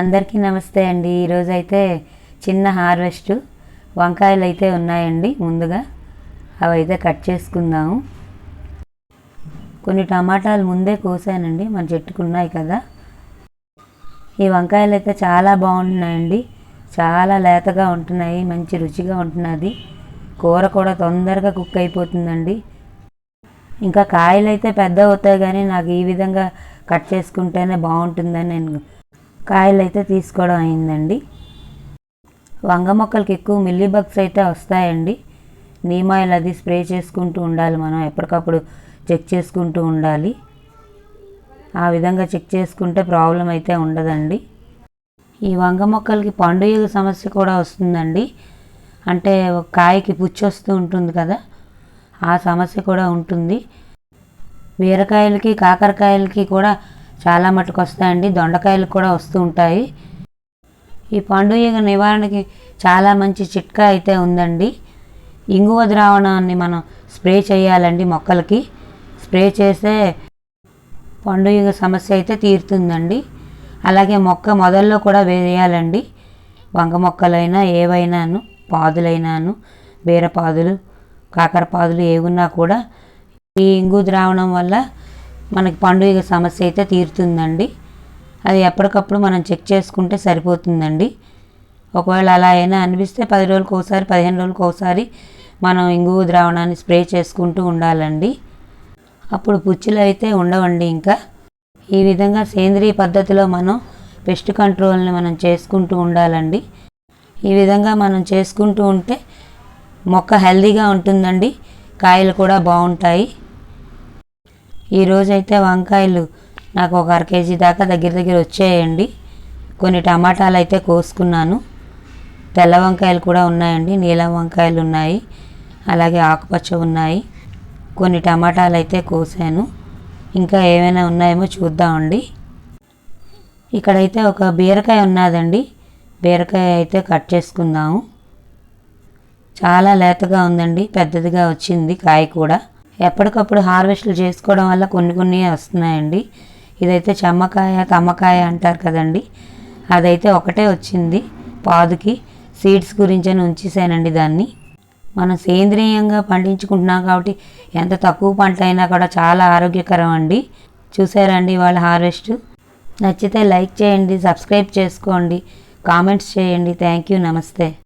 అందరికీ నమస్తే అండి. ఈరోజు అయితే చిన్న హార్వెస్ట్. వంకాయలు అయితే ఉన్నాయండి ముందుగా. అవి అయితే కట్ చేసుకుందాము. కొన్ని టమాటాలు ముందే కోసానండి. మన చెట్టుకు ఉన్నాయి కదా. ఈ వంకాయలు అయితే చాలా బాగుంటున్నాయండి. చాలా లేతగా ఉంటున్నాయి. మంచి రుచిగా ఉంటున్నది. కూర కూడా తొందరగా కుక్ అయిపోతుందండి. ఇంకా కాయలు అయితే పెద్ద అవుతాయి కానీ నాకు ఈ విధంగా కట్ చేసుకుంటేనే బాగుంటుందని నేను కాయలు అయితే తీసుకోవడం అయిందండి. వంగ మొక్కలకి ఎక్కువ మిల్లీ బగ్స్ అయితే వస్తాయండి. నీమాయిల్ అది స్ప్రే చేసుకుంటూ ఉండాలి మనం ఎప్పటికప్పుడు చెక్ చేసుకుంటూ ఉండాలి. ఆ విధంగా చెక్ చేసుకుంటే ప్రాబ్లం అయితే ఉండదండి. ఈ వంగ మొక్కలకి పండుగ సమస్య కూడా వస్తుందండి. అంటే కాయకి పుచ్చి వస్తూ ఉంటుంది కదా ఆ సమస్య కూడా ఉంటుంది. బీరకాయలకి కాకరకాయలకి కూడా చాలా మటుకు వస్తాయండి. దొండకాయలు కూడా వస్తూ ఉంటాయి. ఈ పండుగ నివారణకి చాలా మంచి చిట్కా అయితే ఉందండి. ఇంగువ ద్రావణాన్ని మనం స్ప్రే చేయాలండి మొక్కలకి. స్ప్రే చేస్తే పండుగ సమస్య అయితే తీరుతుందండి. అలాగే మొక్క మొదల్లో కూడా వేయాలండి. వంగ మొక్కలైనా ఏవైనాను పాదులైనాను బీరపాదులు కాకర పాదులు ఏవున్నా కూడా ఈ ఇంగు ద్రావణం వల్ల మనకి పండుగ సమస్య అయితే తీరుతుందండి. అది ఎప్పటికప్పుడు మనం చెక్ చేసుకుంటే సరిపోతుందండి. ఒకవేళ అలా అయినా అనిపిస్తే పది రోజులకు ఒకసారి పదిహేను రోజులకు ఒకసారి మనం ఇంగువు ద్రావణాన్ని స్ప్రే చేసుకుంటూ ఉండాలండి. అప్పుడు పుచ్చులు అయితే ఉండవండి ఇంకా. ఈ విధంగా సేంద్రియ పద్ధతిలో మనం పెస్ట్ కంట్రోల్ని మనం చేసుకుంటూ ఉండాలండి. ఈ విధంగా మనం చేసుకుంటూ ఉంటే మొక్క హెల్దీగా ఉంటుందండి. కాయలు కూడా బాగుంటాయి. ఈరోజైతే వంకాయలు నాకు ఒక అర కేజీ దాకా దగ్గర దగ్గర వచ్చాయండి. కొన్ని టమాటాలు అయితే కోసుకున్నాను. తెల్ల వంకాయలు కూడా ఉన్నాయండి. నీలం వంకాయలు ఉన్నాయి. అలాగే ఆకుపచ్చ ఉన్నాయి. కొన్ని టమాటాలు అయితే కోసాను. ఇంకా ఏమైనా ఉన్నాయేమో చూద్దామండి. ఇక్కడైతే ఒక బీరకాయ ఉన్నదండి. బీరకాయ అయితే కట్ చేసుకుందాము. చాలా లేతగా ఉందండి. పెద్దదిగా వచ్చింది కాయ కూడా. ఎప్పటికప్పుడు హార్వెస్ట్లు చేసుకోవడం వల్ల కొన్ని కొన్ని వస్తున్నాయండి. ఇదైతే చెమ్మకాయ తమ్మకాయ అంటారు కదండి. అదైతే ఒకటే వచ్చింది పాదుకి. సీడ్స్ గురించి అని ఉంచేసానండి దాన్ని. మనం సేంద్రియంగా పండించుకుంటున్నాం కాబట్టి ఎంత తక్కువ పంట అయినా కూడా చాలా ఆరోగ్యకరం అండి. చూసారండి వాళ్ళ హార్వెస్ట్. నచ్చితే లైక్ చేయండి సబ్స్క్రైబ్ చేసుకోండి. కామెంట్స్ చేయండి. Thank you. నమస్తే.